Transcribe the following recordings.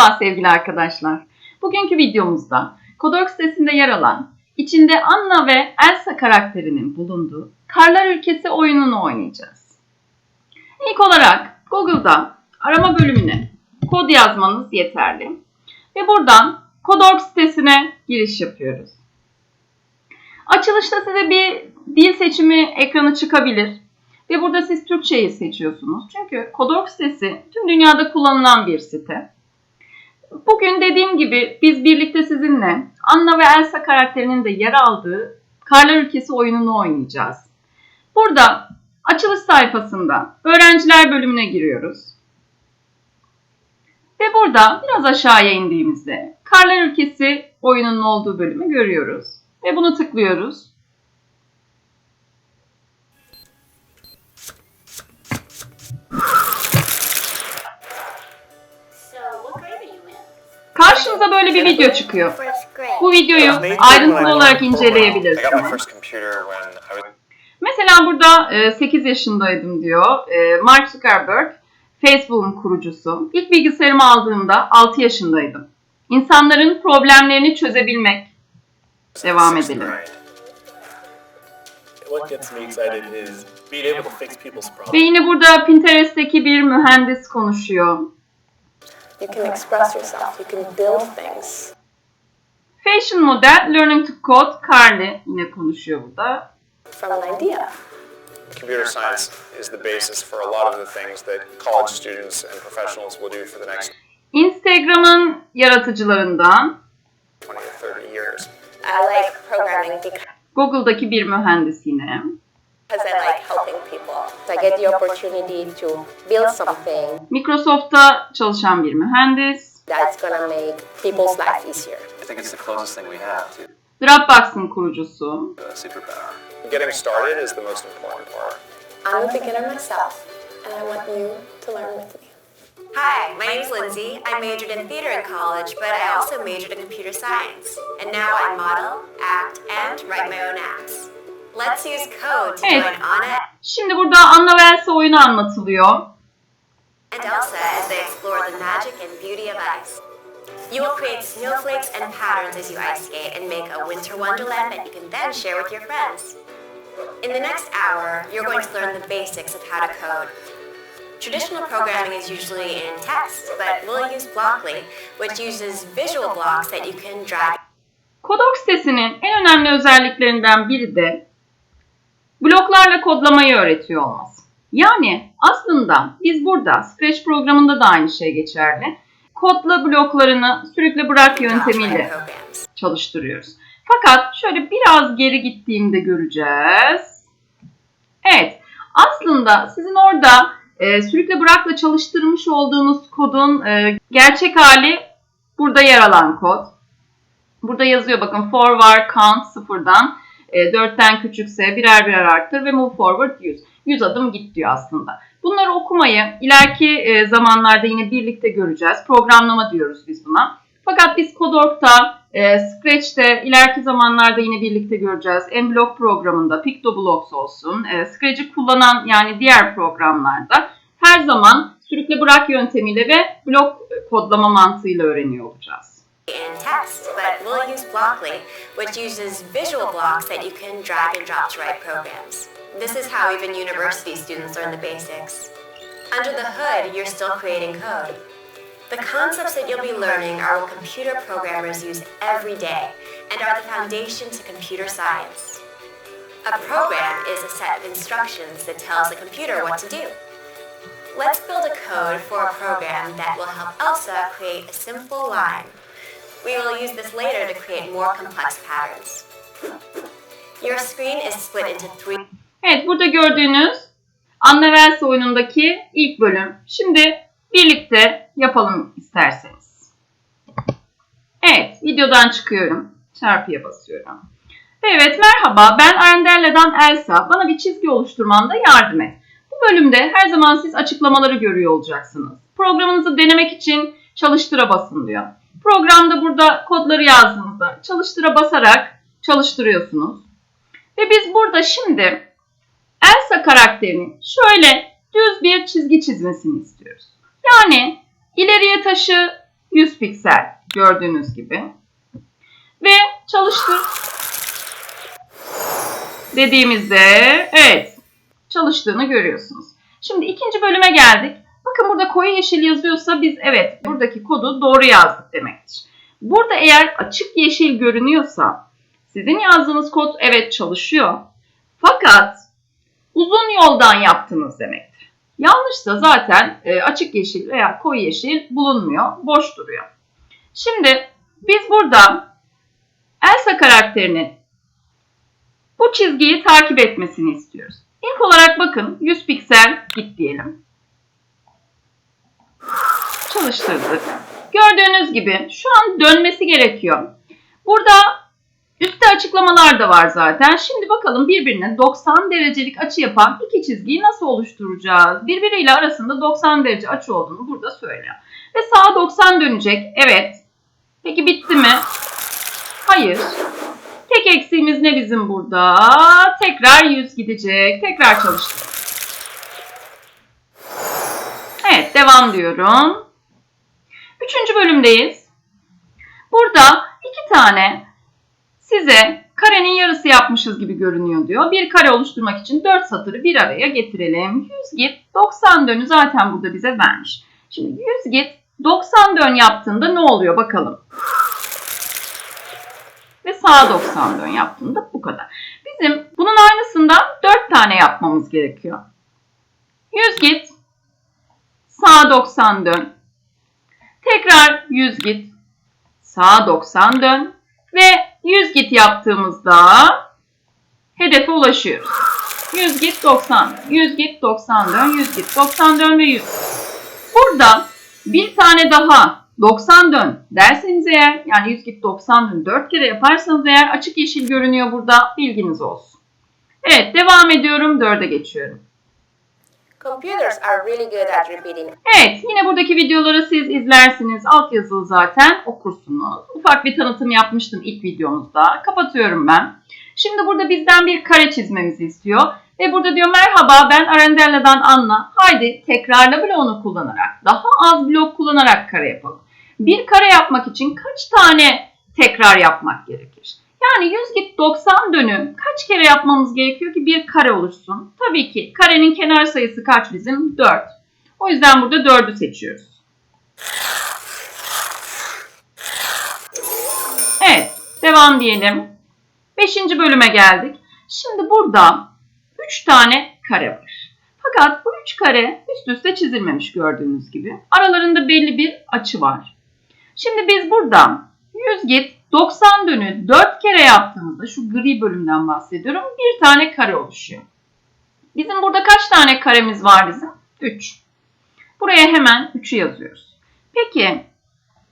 Merhaba sevgili arkadaşlar. Bugünkü videomuzda Kodork sitesinde yer alan, içinde Anna ve Elsa karakterinin bulunduğu Karlar Ülkesi oyununu oynayacağız. İlk olarak Google'da arama bölümüne kod yazmanız yeterli. Ve buradan Kodork sitesine giriş yapıyoruz. Açılışta size bir dil seçimi ekranı çıkabilir. Ve burada siz Türkçeyi seçiyorsunuz. Çünkü Kodork sitesi tüm dünyada kullanılan bir site. Bugün dediğim gibi biz birlikte sizinle Anna ve Elsa karakterinin de yer aldığı Karlar Ülkesi oyununu oynayacağız. Burada açılış sayfasında öğrenciler bölümüne giriyoruz. Ve burada biraz aşağıya indiğimizde Karlar Ülkesi oyununun olduğu bölümü görüyoruz. Ve bunu tıklıyoruz. Karşınıza böyle bir video çıkıyor. Bu videoyu ayrıntılı olarak inceleyebilirsiniz. Mesela burada e, 8 yaşındaydım diyor. E, Mark Zuckerberg, Facebook'un kurucusu. İlk bilgisayarımı aldığımda 6 yaşındaydım. İnsanların problemlerini çözebilmek. Devam edelim. Ve yine burada Pinterest'teki bir mühendis konuşuyor. You can express yourself, you can build things. Fashion model Learning to Code Carly yine konuşuyor burada. from an idea. Computer science is the basis for a lot of the things that college students and professionals will do for the next Instagram'ın yaratıcılarından 20 to 30 years. I like programming because Google'daki bir mühendis yine. I like helping people. I get the opportunity to build something Microsoft'ta çalışan bir mühendis. that's gonna make people's life easier. I think it's the closest thing we have to Dropbox'ın kurucusu. a superpower. Getting started is the most important part. I'm a beginner myself, and I want you to learn with me. Hi, my name's Lindsay. I majored in theater in college, but I also majored in computer science. And now I model, act, and write my own apps. Let's use code to Evet. join Anna Şimdi burada Anna ve Elsa oyunu anlatılıyor. and Elsa as they explore the magic and beauty of ice. You will create snowflakes and patterns as you ice skate and make a winter wonderland that you can then share with your friends. In the next hour, you're going to learn the basics of how to code. Traditional programming is usually in text, but we'll use Blockly, which uses visual blocks that you can drag Kodok sitesinin en önemli özelliklerinden biri de bloklarla kodlamayı öğretiyor olması. Yani aslında biz burada Scratch programında da aynı şey geçerli. Kodla bloklarını sürükle bırak yöntemiyle çalıştırıyoruz. Fakat şöyle biraz geri gittiğimde göreceğiz. Evet, aslında sizin orada e, sürükle bırakla çalıştırmış olduğunuz kodun e, gerçek hali burada yer alan kod. Burada yazıyor bakın forward count sıfırdan 4'ten küçükse birer birer arttır ve move forward 100. 100 adım git diyor aslında. Bunları okumayı ileriki e, zamanlarda yine birlikte göreceğiz. Programlama diyoruz biz buna. Fakat biz Codork'ta, e, Scratch'te ileriki zamanlarda yine birlikte göreceğiz. Mblock programında, PictoBlocks olsun, e, Scratch'i kullanan yani diğer programlarda her zaman sürükle bırak yöntemiyle ve blok e, kodlama mantığıyla öğreniyor olacağız. In text, but we'll use Blockly, which uses visual blocks that you can drag and drop to write programs. This is how even university students learn the basics. Under the hood, you're still creating code. The concepts that you'll be learning are what computer programmers use every day and are the foundation to computer science. A program is a set of instructions that tells the computer what to do. Let's build a code for a program that will help Elsa create a simple line. We will use this later to create more complex patterns. Your screen is split into three Evet burada gördüğünüz Anna ve Elsa oyunundaki ilk bölüm. Şimdi birlikte yapalım isterseniz. Evet videodan çıkıyorum. Çarpıya basıyorum. Evet merhaba ben Arendella'dan Elsa. Bana bir çizgi oluşturmamda yardım et. Bu bölümde her zaman siz açıklamaları görüyor olacaksınız. Programınızı denemek için çalıştıra basın diyor. Programda burada kodları yazdığınızda çalıştıra basarak çalıştırıyorsunuz. Ve biz burada şimdi Elsa karakterinin şöyle düz bir çizgi çizmesini istiyoruz. Yani ileriye taşı 100 piksel gördüğünüz gibi. Ve çalıştır dediğimizde evet çalıştığını görüyorsunuz. Şimdi ikinci bölüme geldik. Bakın burada koyu yeşil yazıyorsa biz evet buradaki kodu doğru yazdık demektir. Burada eğer açık yeşil görünüyorsa sizin yazdığınız kod evet çalışıyor. Fakat uzun yoldan yaptınız demektir. Yanlışsa zaten e, açık yeşil veya koyu yeşil bulunmuyor, boş duruyor. Şimdi biz burada Elsa karakterinin bu çizgiyi takip etmesini istiyoruz. İlk olarak bakın 100 piksel git diyelim. Çalıştırdık. Gördüğünüz gibi şu an dönmesi gerekiyor. Burada üstte açıklamalar da var zaten. Şimdi bakalım birbirine 90 derecelik açı yapan iki çizgiyi nasıl oluşturacağız? Birbiriyle arasında 90 derece açı olduğunu burada söylüyor. Ve sağa 90 dönecek. Evet. Peki bitti mi? Hayır. Tek eksiğimiz ne bizim burada? Tekrar 100 gidecek. Tekrar çalıştır. Evet devam diyorum. Üçüncü bölümdeyiz. Burada iki tane size karenin yarısı yapmışız gibi görünüyor diyor. Bir kare oluşturmak için 4 satırı bir araya getirelim. 100 git 90 dönü zaten burada bize vermiş. Şimdi 100 git 90 dön yaptığında ne oluyor bakalım. Ve sağa 90 dön yaptığında bu kadar. Bizim bunun aynısından 4 tane yapmamız gerekiyor. 100 git sağa 90 dön. Tekrar 100 git sağa 90 dön ve 100 git yaptığımızda hedefe ulaşıyoruz. 100 git 90 dön, 100 git 90 dön, 100 git 90 dön ve 100. Burada bir tane daha 90 dön derseniz eğer yani 100 git 90 dön 4 kere yaparsanız eğer açık yeşil görünüyor burada bilginiz olsun. Evet devam ediyorum 4'e geçiyorum. Computers are really good at repeating Evet, yine buradaki videoları siz izlersiniz. Altyazılı zaten okursunuz. Ufak bir tanıtım yapmıştım ilk videomuzda. Kapatıyorum ben. Şimdi burada bizden bir kare çizmemizi istiyor. Ve burada diyor merhaba ben Arendella'dan Anna. Haydi tekrarla bloğunu kullanarak, daha az blok kullanarak kare yapalım. Bir kare yapmak için kaç tane tekrar yapmak gerekir? Yani 100 git 90 dönüm kaç kere yapmamız gerekiyor ki bir kare oluşsun? Tabii ki karenin kenar sayısı kaç bizim? 4. O yüzden burada 4'ü seçiyoruz. Evet, devam diyelim. 5. bölüme geldik. Şimdi burada 3 tane kare var. Fakat bu 3 kare üst üste çizilmemiş gördüğünüz gibi. Aralarında belli bir açı var. Şimdi biz buradan 100 git 90 dönü 4 kere yaptığımızda şu gri bölümden bahsediyorum. Bir tane kare oluşuyor. Bizim burada kaç tane karemiz var bizim? 3. Buraya hemen 3'ü yazıyoruz. Peki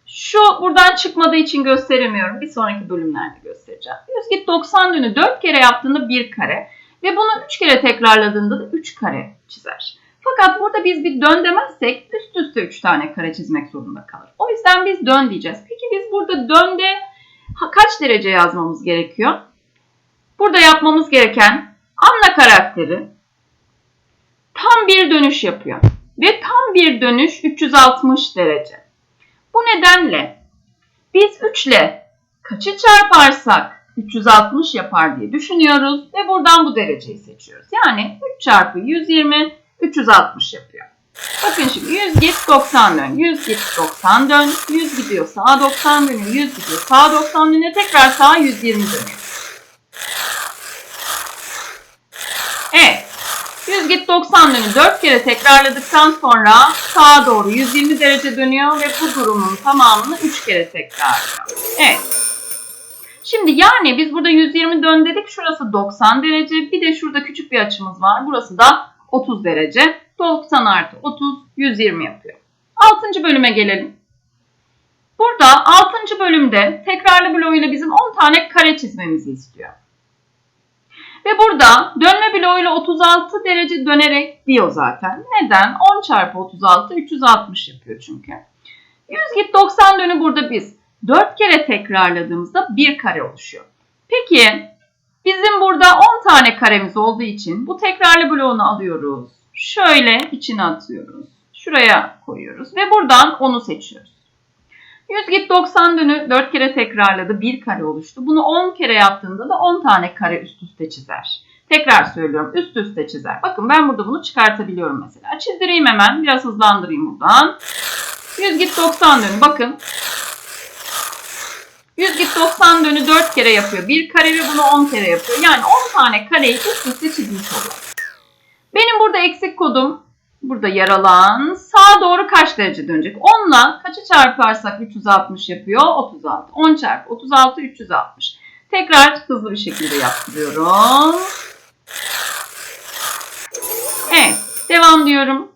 şu buradan çıkmadığı için gösteremiyorum. Bir sonraki bölümlerde göstereceğim. 100 git 90 dönü 4 kere yaptığında bir kare ve bunu 3 kere tekrarladığında da 3 kare çizer. Fakat burada biz bir dön demezsek üst üste 3 tane kare çizmek zorunda kalır. O yüzden biz dön diyeceğiz. Peki biz burada dönde kaç derece yazmamız gerekiyor? Burada yapmamız gereken Anna karakteri tam bir dönüş yapıyor. Ve tam bir dönüş 360 derece. Bu nedenle biz 3 ile kaçı çarparsak 360 yapar diye düşünüyoruz ve buradan bu dereceyi seçiyoruz. Yani 3 çarpı 120 360 yapıyor. Bakın şimdi 100 git 90 dön, 100 git 90 dön, 100 gidiyor sağa 90 dönüyor, 100 gidiyor sağa 90 dönüyor, tekrar sağa 120 dönüyor. Evet. 100 git 90 dönü 4 kere tekrarladıktan sonra sağa doğru 120 derece dönüyor ve bu durumun tamamını 3 kere tekrarlıyor. Evet. Şimdi yani biz burada 120 dön dedik. Şurası 90 derece. Bir de şurada küçük bir açımız var. Burası da 30 derece. 90 artı 30 120 yapıyor. 6. bölüme gelelim. Burada 6. bölümde tekrarlı bloğuyla bizim 10 tane kare çizmemizi istiyor. Ve burada dönme bloğuyla 36 derece dönerek diyor zaten. Neden? 10 çarpı 36 360 yapıyor çünkü. 100 git 90 dönü burada biz 4 kere tekrarladığımızda bir kare oluşuyor. Peki bizim burada 10 tane karemiz olduğu için bu tekrarlı bloğunu alıyoruz. Şöyle içine atıyoruz. Şuraya koyuyoruz ve buradan onu seçiyoruz. 100 git 90 dönü 4 kere tekrarladı. 1 kare oluştu. Bunu 10 kere yaptığında da 10 tane kare üst üste çizer. Tekrar söylüyorum üst üste çizer. Bakın ben burada bunu çıkartabiliyorum mesela. Çizdireyim hemen. Biraz hızlandırayım buradan. 100 git 90 dönü. Bakın 100 git 90 dönü 4 kere yapıyor. Bir kare ve bunu 10 kere yapıyor. Yani 10 tane kareyi üst üste çizmiş oluyor. Benim burada eksik kodum burada yer alan sağa doğru kaç derece dönecek? 10 ile kaçı çarparsak 360 yapıyor? 36. 10 çarpı 36 360. Tekrar hızlı bir şekilde yaptırıyorum. Evet. Devam diyorum.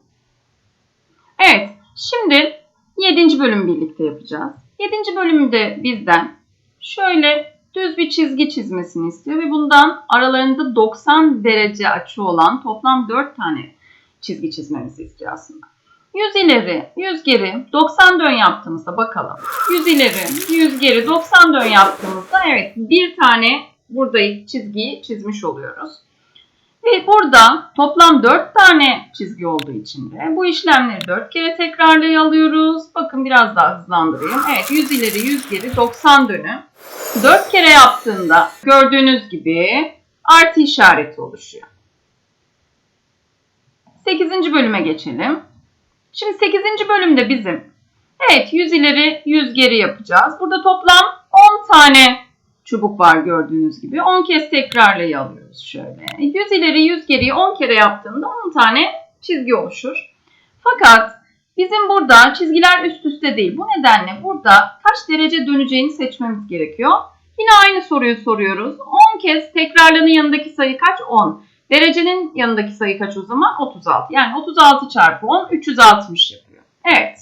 Evet. Şimdi 7. bölümü birlikte yapacağız. 7. bölümde bizden şöyle düz bir çizgi çizmesini istiyor ve bundan aralarında 90 derece açı olan toplam 4 tane çizgi çizmemizi istiyor aslında. 100 ileri, 100 geri, 90 dön yaptığımızda bakalım. 100 ileri, 100 geri, 90 dön yaptığımızda evet bir tane burada çizgiyi çizmiş oluyoruz. Ve burada toplam 4 tane çizgi olduğu için de bu işlemleri 4 kere tekrarlaya alıyoruz. Bakın biraz daha hızlandırayım. Evet 100 ileri 100 geri 90 dönüm. 4 kere yaptığında gördüğünüz gibi artı işareti oluşuyor. 8. bölüme geçelim. Şimdi 8. bölümde bizim evet 100 ileri 100 geri yapacağız. Burada toplam 10 tane çubuk var gördüğünüz gibi. 10 kez tekrarlayı şöyle. 100 ileri 100 geriyi 10 kere yaptığımda 10 tane çizgi oluşur. Fakat bizim burada çizgiler üst üste değil. Bu nedenle burada kaç derece döneceğini seçmemiz gerekiyor. Yine aynı soruyu soruyoruz. 10 kez tekrarlanın yanındaki sayı kaç? 10. Derecenin yanındaki sayı kaç o zaman? 36. Yani 36 çarpı 10 360 yapıyor. Evet.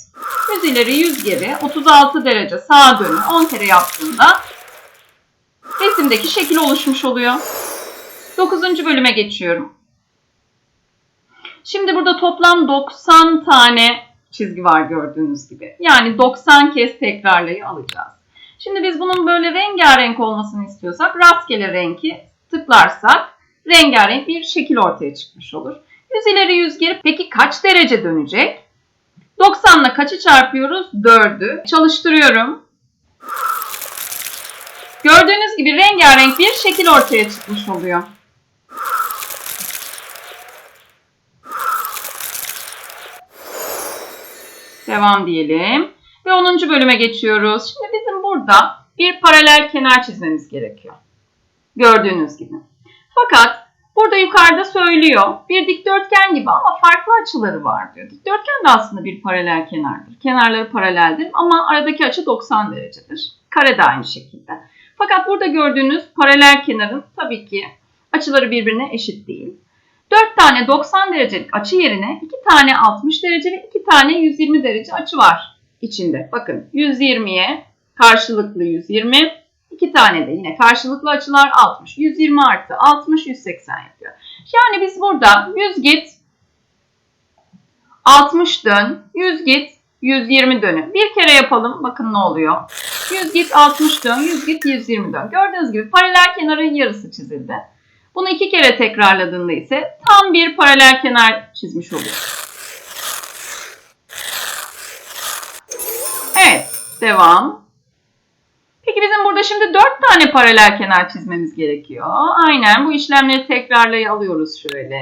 100 ileri 100 geri 36 derece sağa dönün 10 kere yaptığında resimdeki şekil oluşmuş oluyor. 9. bölüme geçiyorum. Şimdi burada toplam 90 tane çizgi var gördüğünüz gibi. Yani 90 kez tekrarlayı alacağız. Şimdi biz bunun böyle rengarenk olmasını istiyorsak rastgele renki tıklarsak rengarenk bir şekil ortaya çıkmış olur. 100 ileri 100 geri peki kaç derece dönecek? 90 ile kaçı çarpıyoruz? 4'ü. Çalıştırıyorum. Gördüğünüz gibi rengarenk bir şekil ortaya çıkmış oluyor. Devam diyelim. Ve 10. bölüme geçiyoruz. Şimdi bizim burada bir paralel kenar çizmemiz gerekiyor. Gördüğünüz gibi. Fakat burada yukarıda söylüyor. Bir dikdörtgen gibi ama farklı açıları var diyor. Dikdörtgen de aslında bir paralel kenardır. Kenarları paraleldir ama aradaki açı 90 derecedir. Kare de aynı şekilde. Fakat burada gördüğünüz paralel kenarın tabii ki açıları birbirine eşit değil. 4 tane 90 derecelik açı yerine 2 tane 60 derece ve 2 tane 120 derece açı var içinde. Bakın 120'ye karşılıklı 120, 2 tane de yine karşılıklı açılar 60. 120 artı 60 180 yapıyor. Yani biz burada 100 git 60 dön, 100 git 120 dönü. Bir kere yapalım. Bakın ne oluyor. 100 git 60 dön, 100 git 120 dön. Gördüğünüz gibi paralel kenarın yarısı çizildi. Bunu iki kere tekrarladığında ise tam bir paralel kenar çizmiş oluyor. Evet, devam. Peki bizim burada şimdi 4 tane paralel kenar çizmemiz gerekiyor. Aynen bu işlemleri tekrarlayı alıyoruz şöyle.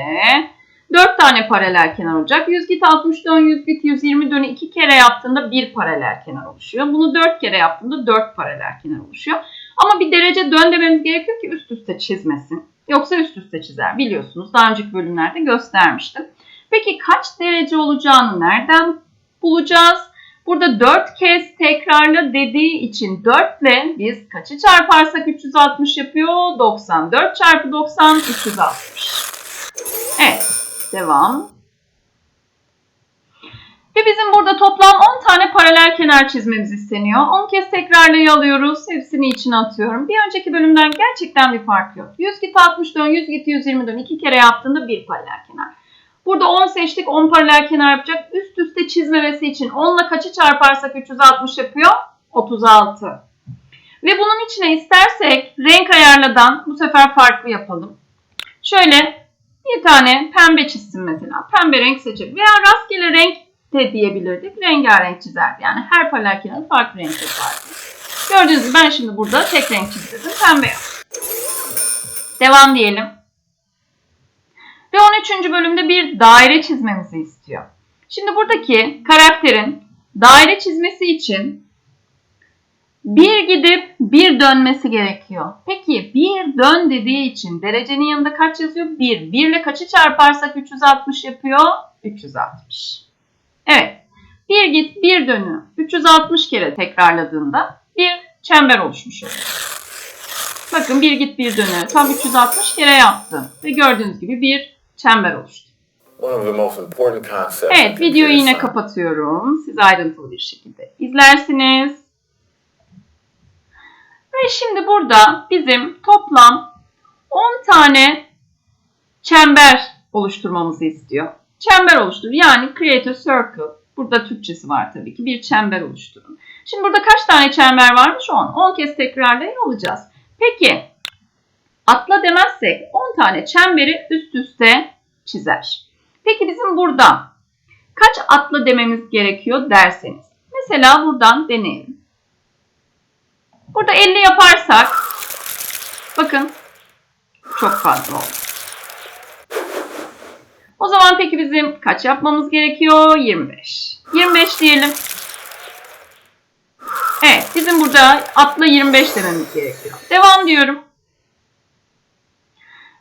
4 tane paralel kenar olacak. 100 git 60 dön, 100 git 120 dönü 2 kere yaptığında bir paralel kenar oluşuyor. Bunu 4 kere yaptığında 4 paralel kenar oluşuyor. Ama bir derece dön dememiz gerekiyor ki üst üste çizmesin. Yoksa üst üste çizer biliyorsunuz. Daha önceki bölümlerde göstermiştim. Peki kaç derece olacağını nereden bulacağız? Burada 4 kez tekrarla dediği için 4 ile biz kaçı çarparsak 360 yapıyor? 90. 4 çarpı 90 360. Evet. Devam. Ve bizim burada toplam 10 tane paralel kenar çizmemiz isteniyor. 10 kez tekrarlayı alıyoruz. Hepsini içine atıyorum. Bir önceki bölümden gerçekten bir fark yok. 100 git 60 dön, 100 git 120 dön. 2 kere yaptığında bir paralel kenar. Burada 10 seçtik. 10 paralel kenar yapacak. Üst üste çizmemesi için 10 ile kaçı çarparsak 360 yapıyor? 36. Ve bunun içine istersek renk ayarladan bu sefer farklı yapalım. Şöyle bir tane pembe çizsin mesela. Pembe renk seçelim. Veya rastgele renk de diyebilirdik. Rengarenk çizerdi. Yani her kağıdı farklı renk yapardı. Gördüğünüz gibi ben şimdi burada tek renk çizdirdim. Pembe. Devam diyelim. Ve 13. bölümde bir daire çizmemizi istiyor. Şimdi buradaki karakterin daire çizmesi için bir gidip bir dönmesi gerekiyor. Peki bir dön dediği için derecenin yanında kaç yazıyor? 1. 1 ile kaçı çarparsak 360 yapıyor? 360. Evet. Bir git bir dönü 360 kere tekrarladığında bir çember oluşmuş oluyor. Bakın bir git bir dönü tam 360 kere yaptım. Ve gördüğünüz gibi bir çember oluştu. Evet videoyu yine kapatıyorum. Siz ayrıntılı bir şekilde izlersiniz. Ve şimdi burada bizim toplam 10 tane çember oluşturmamızı istiyor. Çember oluştur. Yani create a circle. Burada Türkçesi var tabii ki. Bir çember oluşturun. Şimdi burada kaç tane çember varmış? 10. 10 kez tekrarlayın alacağız. Peki atla demezsek 10 tane çemberi üst üste çizer. Peki bizim burada kaç atla dememiz gerekiyor derseniz. Mesela buradan deneyelim. Burada 50 yaparsak bakın çok fazla oldu. O zaman peki bizim kaç yapmamız gerekiyor? 25. 25 diyelim. Evet bizim burada atla 25 dememiz gerekiyor. Devam diyorum.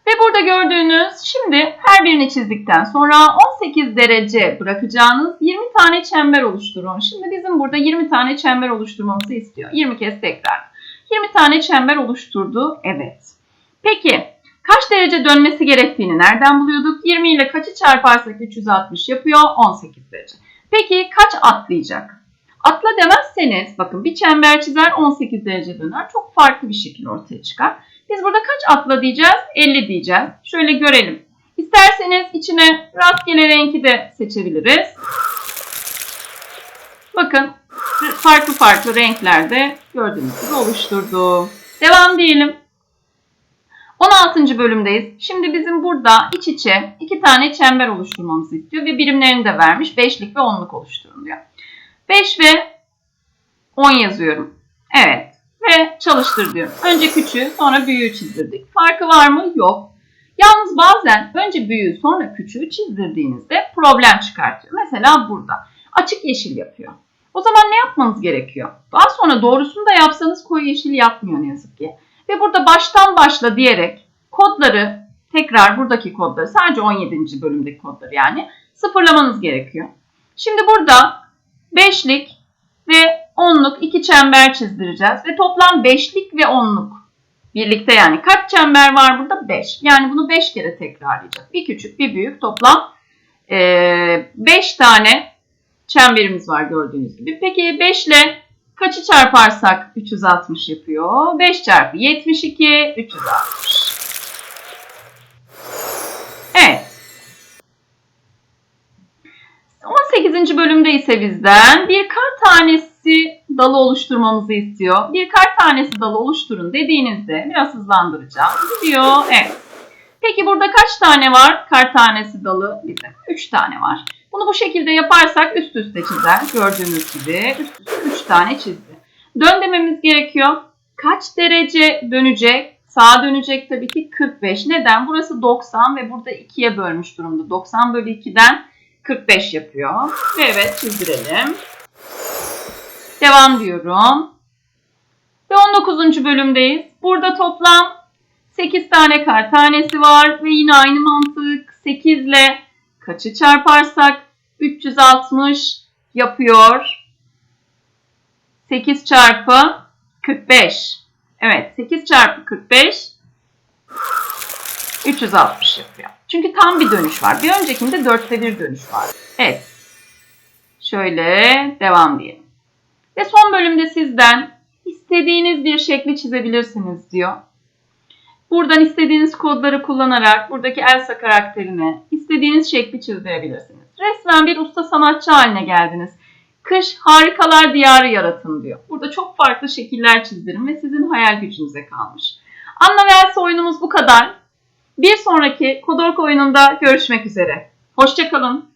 Ve burada gördüğünüz şimdi her birini çizdikten sonra 18 derece bırakacağınız 20 tane çember oluşturun. Şimdi bizim burada 20 tane çember oluşturmamızı istiyor. 20 kez tekrar. 20 tane çember oluşturdu. Evet. Peki kaç derece dönmesi gerektiğini nereden buluyorduk? 20 ile kaçı çarparsak 360 yapıyor? 18 derece. Peki kaç atlayacak? Atla demezseniz bakın bir çember çizer 18 derece döner. Çok farklı bir şekil ortaya çıkar. Biz burada kaç atla diyeceğiz? 50 diyeceğiz. Şöyle görelim. İsterseniz içine rastgele renki de seçebiliriz. Bakın farklı farklı renklerde gördüğünüz gibi oluşturdu. Devam diyelim. 16. bölümdeyiz. Şimdi bizim burada iç içe iki tane çember oluşturmamızı istiyor ve birimlerini de vermiş. Beşlik ve onluk oluşturun diyor. 5 ve 10 yazıyorum. Evet. Ve çalıştır diyorum. Önce küçüğü sonra büyüğü çizdirdik. Farkı var mı? Yok. Yalnız bazen önce büyüğü sonra küçüğü çizdirdiğinizde problem çıkartıyor. Mesela burada. Açık yeşil yapıyor. O zaman ne yapmanız gerekiyor? Daha sonra doğrusunu da yapsanız koyu yeşil yapmıyor ne yazık ki. Ve burada baştan başla diyerek kodları tekrar buradaki kodları sadece 17. bölümdeki kodları yani sıfırlamanız gerekiyor. Şimdi burada beşlik ve onluk iki çember çizdireceğiz ve toplam beşlik ve onluk birlikte yani kaç çember var burada? 5. Yani bunu 5 kere tekrarlayacağız. Bir küçük bir büyük toplam 5 tane çemberimiz var gördüğünüz gibi. Peki 5 ile kaçı çarparsak 360 yapıyor? 5 çarpı 72 360. Evet. 18. bölümde ise bizden bir kar tanesi dalı oluşturmamızı istiyor. Bir kar tanesi dalı oluşturun dediğinizde biraz hızlandıracağım. Diyor. Evet. Peki burada kaç tane var kar tanesi dalı? Bizim 3 tane var. Bunu bu şekilde yaparsak üst üste çizer. Gördüğünüz gibi üst üste 3 tane çizdi. Dön dememiz gerekiyor. Kaç derece dönecek? Sağa dönecek tabii ki 45. Neden? Burası 90 ve burada 2'ye bölmüş durumda. 90 bölü 2'den 45 yapıyor. Ve evet çizdirelim. Devam diyorum. Ve 19. bölümdeyiz. Burada toplam 8 tane kar tanesi var ve yine aynı mantık 8 ile kaçı çarparsak 360 yapıyor. 8 çarpı 45. Evet 8 çarpı 45 360 yapıyor. Çünkü tam bir dönüş var. Bir öncekinde dörtte bir dönüş var. Evet. Şöyle devam diyelim. Ve son bölümde sizden istediğiniz bir şekli çizebilirsiniz diyor. Buradan istediğiniz kodları kullanarak buradaki Elsa karakterine istediğiniz şekli çizdirebilirsiniz. Resmen bir usta sanatçı haline geldiniz. Kış harikalar diyarı yaratın diyor. Burada çok farklı şekiller çizdirin ve sizin hayal gücünüze kalmış. Anna ve Elsa oyunumuz bu kadar. Bir sonraki Kodork oyununda görüşmek üzere. Hoşçakalın.